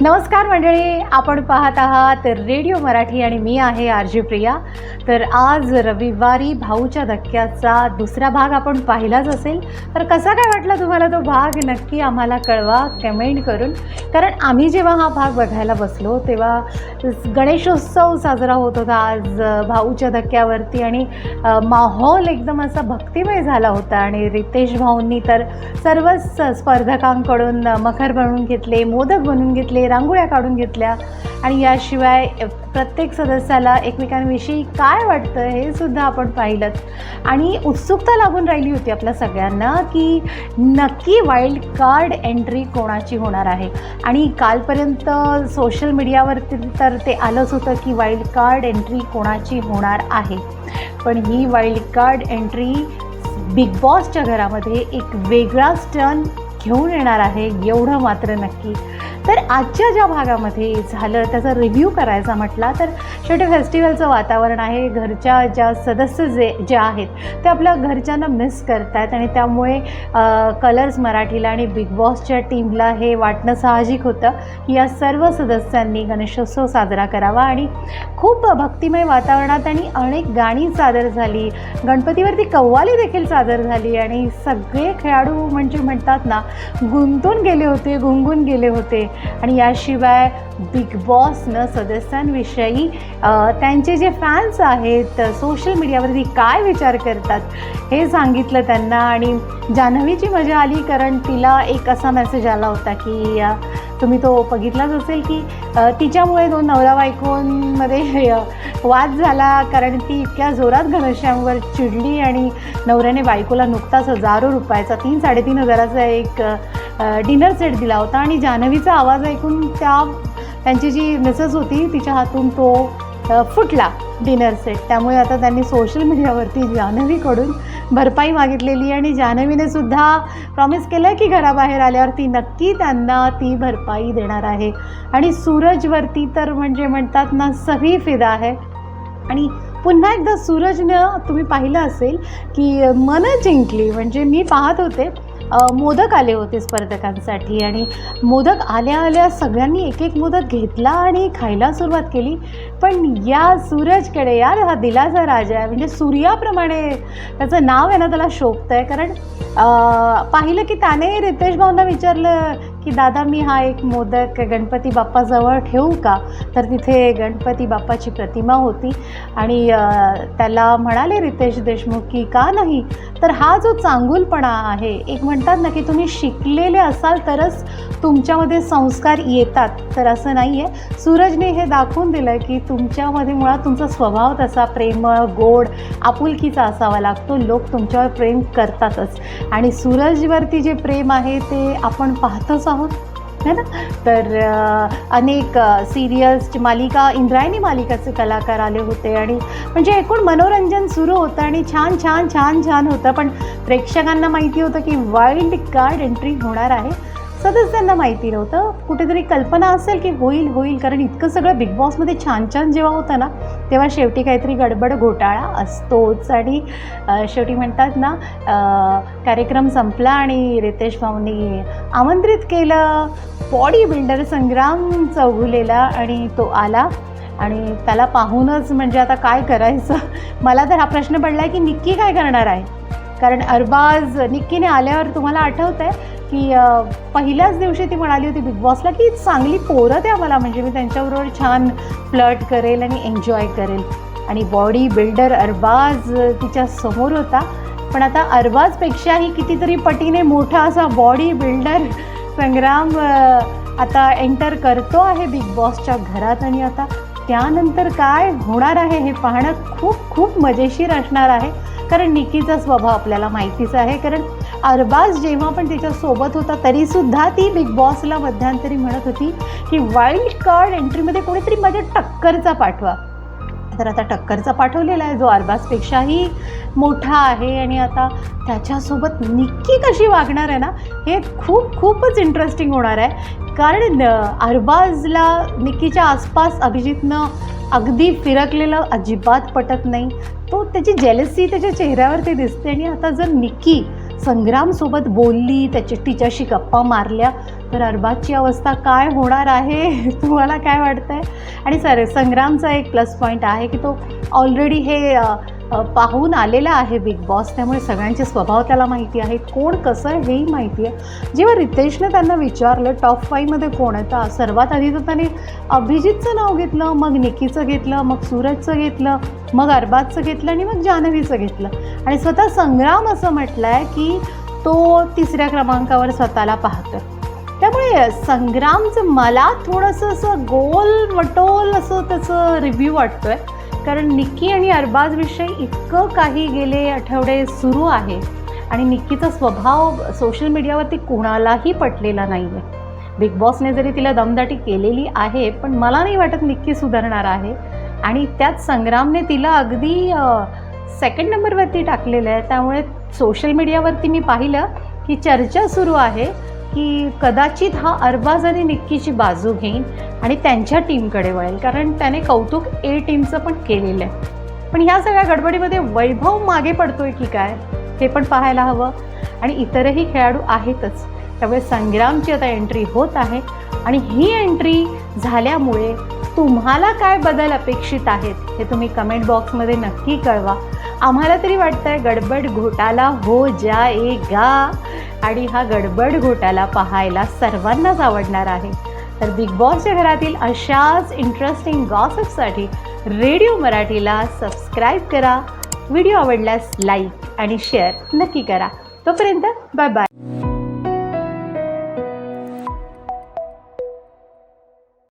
नमस्कार मंडळी आपण पाहत आहात रेडिओ मराठी आणि मी आहे आर जी प्रिया. तर आज रविवारी भाऊच्या धक्क्याचा दुसरा भाग आपण पाहिलाच असेल. तर कसा काय वाटला तुम्हाला तो भाग? नक्की आम्हाला कळवा कमेंट करून. कारण आम्ही जेव्हा हा भाग बघायला बसलो तेव्हा गणेशोत्सव साजरा होत होता आज भाऊच्या धक्क्यावरती आणि माहोल एकदम असा भक्तिमय झाला होता. आणि रितेश भाऊंनी तर सर्वच स्पर्धकांकडून मखर बनवून घेतले मोदक बनवून घेतले रांगोळ्या काढून घेतल्या. आणि याशिवाय प्रत्येक सदस्याला एकमेकांविषयी काय वाटतं हे सुद्धा आपण पाहिलं आणि उत्सुकता लागून राहिली होती आपल्या सगळ्यांना की नक्की वाईल्ड कार्ड एंट्री कोणाची होणार आहे. आणि कालपर्यंत सोशल मीडियावरती तर ते आलंच होतं की वाईल्ड कार्ड एंट्री कोणाची होणार आहे. पण ही वाईल्ड कार्ड एंट्री बिग बॉसच्या घरामध्ये एक वेगळाच टर्न घेऊन येणार आहे एवढं मात्र नक्की. तर आजच्या ज्या भागामध्ये झालं त्याचा रिव्ह्यू करायचा म्हटला तर शेवटी फेस्टिवलचं वातावरण आहे. घरच्या ज्या सदस्य जे जे आहेत ते आपल्या घरच्यांना मिस करतायत आणि त्यामुळे कलर्स मराठीला आणि बिग बॉसच्या टीमला हे वाटणं साहजिक होतं की या सर्व सदस्यांनी गणेशोत्सव साजरा करावा आणि खूप भक्तिमय वातावरणात आणि अनेक गाणी सादर झाली. गणपतीवरती कव्वाली देखील सादर झाली आणि सगळे खेळाडू म्हणजे म्हणतात ना गुंतून गेले होते गुंगून गेले होते. आणि याशिवाय बिग बॉसनं सदस्यांविषयी त्यांचे जे फॅन्स आहेत सोशल मीडियावरती काय विचार करतात हे सांगितलं त्यांना. आणि जान्हवीची मजा आली कारण तिला एक असा मेसेज आला होता की या तुम्ही तो बघितलाच असेल की तिच्यामुळे दोन नवरा बायकोंमध्ये वाद झाला. कारण ती इतक्या जोरात घनश्यामवर चिडली आणि नवऱ्याने बायकोला नुकताच हजारो रुपयाचा तीन साडेतीन हजाराचा एक डिनर सेट दिला होता. आणि जान्हवीचा आवाज ऐकून त्या त्यांची जी मिसेस होती तिच्या हातून तो फुटला डिनर सेट. त्यामुळे आता त्यांनी सोशल मीडियावरती जान्हवीकडून भरपाई मागितलेली आणि जान्हवीने सुद्धा प्रॉमिस केलं आहे की घराबाहेर आल्यावर ती नक्की त्यांना ती भरपाई देणार आहे. आणि सूरजवरती तर म्हणजे म्हणतात ना सही फिदा आहे. आणि पुन्हा एकदा सूरजनं तुम्ही पाहिलं असेल की मनं जिंकली. म्हणजे मी पाहत होते मोदक आले होते स्पर्धकांसाठी आणि मोदक आल्या आल्या सगळ्यांनी एक एक मोदक घेतला आणि खायला सुरुवात केली. पण या सूरजकडे यार हा दिलासा राजा आहे. म्हणजे सूर्याप्रमाणे त्याचं नाव आहे ना त्याला शोभतं आहे कारण पाहिलं की त्याने रितेश भाऊंना विचारलं की दादा मी हा एक मोदक गणपती बाप्पाजवळ ठेवू का? तर तिथे गणपती बाप्पाची प्रतिमा होती. आणि त्याला म्हणाले रितेश देशमुख की का नाही? तर हा जो चांगुलपणा आहे एक म्हणतात ना की तुम्ही शिकलेले असाल तरच तुमच्यामध्ये संस्कार येतात. तर असं नाही आहे सूरजने हे दाखवून दिलं की तुमच्यामध्ये मुळात तुमचा स्वभाव तसा प्रेमळ गोड आपुलकीचा असावा लागतो. लोक तुमच्यावर प्रेम करतातच. आणि सूरजवरती जे प्रेम आहे ते आपण पाहतच आहोत. है ना? तर अनेक सिरियल्स मालिका इंद्रायणी मालिकाचे कलाकार आले होते आणि म्हणजे एकूण मनोरंजन सुरू होतं आणि छान छान छान छान होतं. पण प्रेक्षकांना माहिती होतं की वाईल्ड कार्ड एंट्री होणार आहे. सदस्यांना माहिती नव्हतं. कुठेतरी कल्पना असेल की होईल होईल. कारण इतकं सगळं बिग बॉसमध्ये छान छान जेव्हा होतं ना तेव्हा शेवटी काहीतरी गडबड घोटाळा असतोच. आणि शेवटी म्हणतात ना कार्यक्रम संपला आणि रितेश भाऊंनी आमंत्रित केलं. बॉडी बिल्डर संग्राम चौगुलेला आणि तो आला. आणि त्याला पाहूनच म्हणजे आता काय करायचं? मला तर हा प्रश्न पडला आहे की निक्की काय करणार आहे? कारण अरबाज निक्कीने आल्यावर तुम्हाला आठवतं आहे की पहिल्याच दिवशी ती म्हणाली होती बिग बॉसला की चांगली पोरं द्या मला म्हणजे मी त्यांच्याबरोबर छान फ्लट करेल आणि एन्जॉय करेल. आणि बॉडी बिल्डर अरबाज तिच्या समोर होता. पण आता अरबाजपेक्षाही कितीतरी पटीने मोठा असा बॉडी बिल्डर संग्राम आता एंटर करतो आहे बिग बॉसच्या घरात. आणि आता त्यानंतर काय होणार आहे हे पाहणं खूप खूप मजेशीर असणार आहे. कारण निकीचा स्वभाव आपल्याला माहितीच आहे. कारण अरबाज जेव्हा पण तिच्यासोबत होता तरीसुद्धा ती बिग बॉसला मध्यंतरी म्हणत होती की वाईल्ड कार्ड एंट्रीमध्ये कोणीतरी माझ्या टक्करचा पाठवा. तर आता टक्करचा पाठवलेला आहे जो अरबाजपेक्षाही मोठा आहे आणि आता त्याच्यासोबत निक्की कशी वागणार आहे ना हे खूप खूपच इंटरेस्टिंग होणार आहे. कारण अरबाजला निक्कीच्या आसपास अभिजितनं अगदी फिरकलेलं अजिबात पटत नाही. तो त्याची जेलसी त्याच्या चेहऱ्यावरती दिसते आणि आता जर निक्की संग्रामसोबत बोलली त्याच्या तिच्याशी गप्पा मारल्या. तर अरबाजची अवस्था काय होणार आहे तुम्हाला काय वाटतं आहे आणि सर संग्रामचा एक प्लस पॉईंट आहे की तो ऑलरेडी हे पाहून आलेला आहे बिग बॉस त्यामुळे सगळ्यांचे स्वभाव त्याला माहिती आहे. कोण कसं आहे हेही माहिती आहे. जेव्हा रितेशने त्यांना विचारलं टॉप फाईव्हमध्ये कोण आहे? तर सर्वात आधी तर त्याने अभिजितचं नाव घेतलं मग निकीचं घेतलं मग सूरजचं घेतलं मग अरबाजचं घेतलं आणि मग जान्हवीचं घेतलं. आणि स्वतः संग्राम असं म्हटलं आहे की तो तिसऱ्या क्रमांकावर स्वतःला पाहतो त्यामुळे संग्रामचं मला थोडंसं असं गोल वटोल असं त्याचं रिव्ह्यू वाटतोय. कारण निक्की आणि अरबाजविषयी इतकं काही गेले आठवडे सुरू आहे. आणि निक्कीचा स्वभाव सोशल मीडियावरती कोणालाही पटलेला नाही आहे बिग बॉसने जरी तिला दमदाटी केलेली आहे पण मला नाही वाटत निक्की सुधारणार आहे. आणि त्यात संग्रामने तिला अगदी सेकंड नंबरवरती टाकलेलं आहे. त्यामुळे सोशल मीडियावरती मी पाहिलं की चर्चा सुरू आहे. की कदाचित हा अरबाज आणि निक्कीची बाजू घेईन आणि त्यांच्या टीमकडे वळेल. कारण त्याने कौतुक ए टीमचं पण केलेलं आहे. पण ह्या सगळ्या गडबडीमध्ये वैभव मागे पडतोय की काय? हे पण पाहायला हवं. आणि इतरही खेळाडू आहेतच. त्यामुळे संग्रामची आता एंट्री होत आहे. आणि ही एंट्री झाल्यामुळे तुम्हाला काय बदल अपेक्षित आहेत हे तुम्ही कमेंट बॉक्समध्ये नक्की कळवा. आम्हाला तरी वाटतंय गडबड घोटाला हो जाएगा आणि हा गडबड घोटाला पाहायला सर्वांनाच आवडणार आहे. तर बिग बॉसच्या घरातील अशाच इंटरेस्टिंग गॉसिपसाठी रेडिओ मराठीला सबस्क्राईब करा. व्हिडिओ आवडल्यास लाईक आणि शेअर नक्की करा. तोपर्यंत बाय बाय